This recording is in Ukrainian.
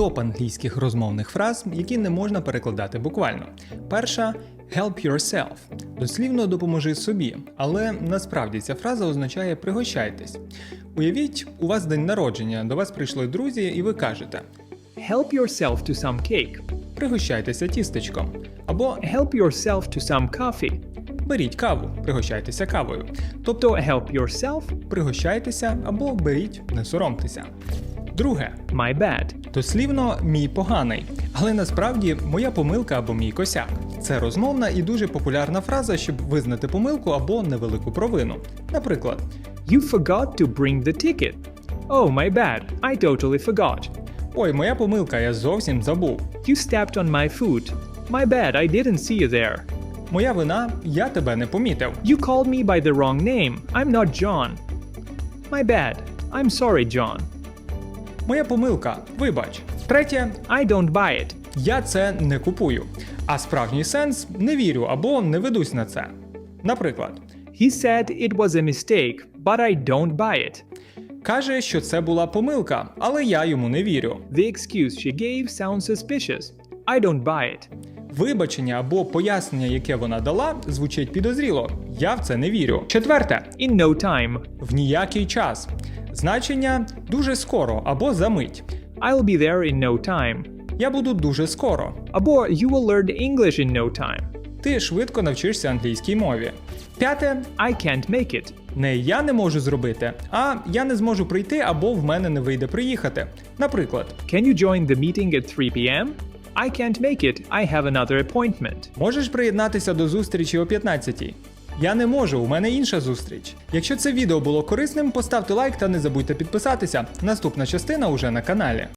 топ англійських розмовних фраз, які не можна перекладати буквально. Перша help yourself. Дослівно допоможи собі, але насправді ця фраза означає пригощайтесь. Уявіть, у вас день народження, до вас прийшли друзі, і ви кажете Help yourself to some cake. пригощайтеся тістечком. Або Help yourself to some coffee. беріть каву, пригощайтеся кавою. Тобто help yourself, пригощайтеся або беріть, не соромтеся. Друге, my bad. дослівно мій поганий, але насправді моя помилка або мій косяк. Це розмовна і дуже популярна фраза, щоб визнати помилку або невелику провину. Наприклад, You forgot to bring the ticket. Oh, my bad. I totally forgot. ой, моя помилка, я зовсім забув. You stepped on my foot. My bad, I didn't see you there. Моя вина, я тебе не помітив. You called me by the wrong name. I'm not John. My bad. I'm sorry, John. Моя помилка, вибач. Третє, I don't buy it. я це не купую. А справжній сенс не вірю або не ведусь на це. Наприклад, He said it was a mistake, but I don't buy it. каже, що це була помилка, але я йому не вірю. The excuse she gave sounds suspicious. I don't buy it. Вибачення або пояснення, яке вона дала, звучить підозріло. Я в це не вірю. Четверте, In no time. в ніякий час. Значення дуже скоро або за мить. I'll be there in no time. Я буду дуже скоро. Або you will learn English in no time. Ти швидко навчишся англійській мові. П'яте, I can't make it. не я не можу зробити, а я не зможу прийти або в мене не вийде приїхати. Наприклад, Can you join the meeting at 3 p.m.? I can't make it. I have another appointment. можеш приєднатися до зустрічі о 15-й? Я не можу, у мене інша зустріч. Якщо це відео було корисним, поставте лайк та не забудьте підписатися. Наступна частина уже на каналі.